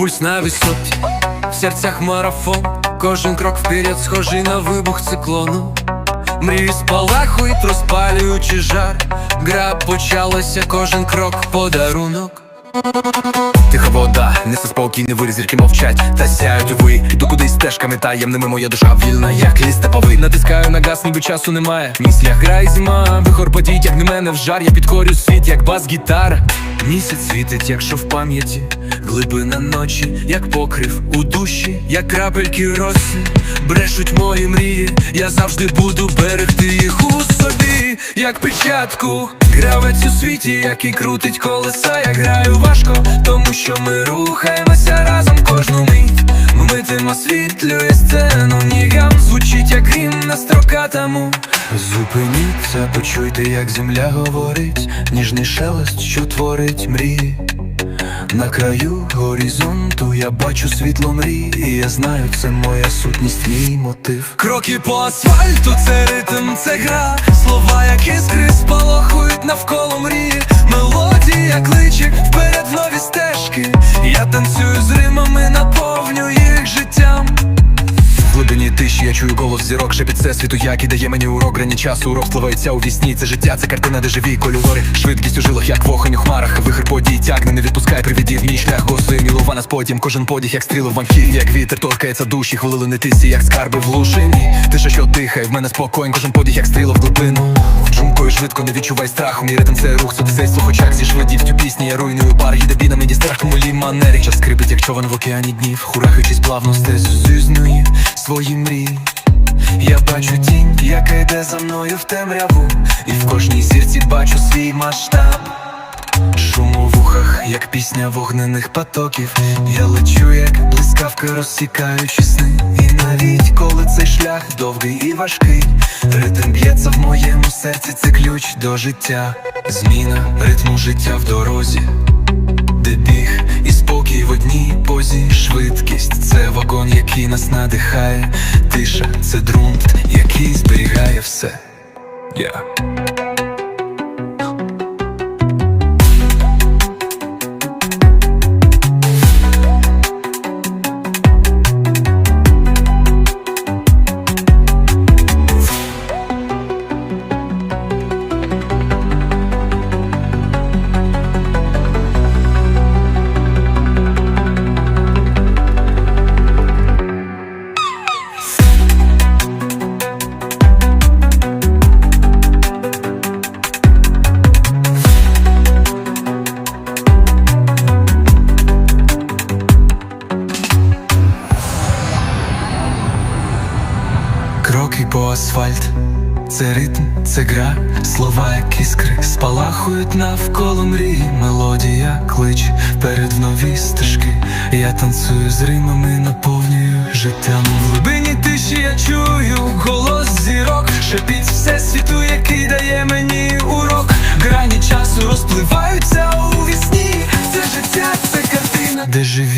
пульс на висоті, в серцях марафон, кожен крок вперед схожий на вибух циклону. Мрії спалахують, розпалюючи жар. Гра почалася, кожен крок подарунок. Тиха вода, несе спокій, не вирі зірки мовчать. Та сяють ви, іду кудись стежками таємними Моя душа вільна, як ліс теповий. Натискаю на газ, ніби часу немає. Місля грає зима, вихор подій, як не мене в жар. Я підкорю світ, як бас-гітара. Місяць світить, якщо в пам'яті Глибина ночі, як покрив у душі, як крапельки роси Брешуть мої мрії, я завжди буду берегти їх у собі, як печатку Гравець у світі, який крутить колеса, я граю важко, тому що ми рухаємося разом кожну мить. Вмитим освітлює сцену, нігам звучить, як грім на строкатому. Зупиніться, почуйте, як земля говорить, ніжний шелест, що творить мрії. На краю горизонту я бачу світло мрій, і я знаю, це моя сутність, мій мотив. Кроки по асфальту, це ритм, це гра. Слова, як іскри спалахують навколо я чую голос зірок, шепіт всесвіту, як і дає мені урок грані часу, урок впливається у вісні. Це життя, це картина, де живі кольори. Швидкість у жилах, як вогонь у хмарах. Вихер подій тягне, не відпускай привідів. Мій шлях госує мілова на сподім. Кожен подіг, як стріли в вампірі, як вітер торкається душі, хвилини тисі, як скарби в глушині. Тиша, що дихає, в мене спокоєн, кожен подіг, як стріла в глибину. Джумкою швидко не відчувай страху. Мій ритм це рух, сотисей слухачак зі швидкістю пісні. Я руйную бар, їде бінами, ні страх, милі манері. Час скрипить, як човен в океані днів, хурахаючись плавно стезю зізнує свої мрії. Я бачу тінь, яка йде за мною в темряву, і в кожній зірці бачу свій масштаб. Шум у вухах, як пісня вогнених потоків. Я лечу, як блискавка, розсікаючи сни. І навіть коли цей шлях довгий і важкий, ритм б'ється в моєму серці, це ключ до життя. Зміна ритму життя в дорозі, в одній позі. Швидкість це вагон, який нас надихає. Тиша це друнт, який зберігає все. Yeah. Кроки по асфальт, це ритм, це гра, слова, як іскри спалахують навколо мрії, мелодія клич перед в нові стежки. Я танцюю з римами, наповнюю життям. В глибині тиші я чую голос зірок, шепіть все світу, який дає мені урок. Грані часу розпливаються у вісні, це життя, це картина, де живі.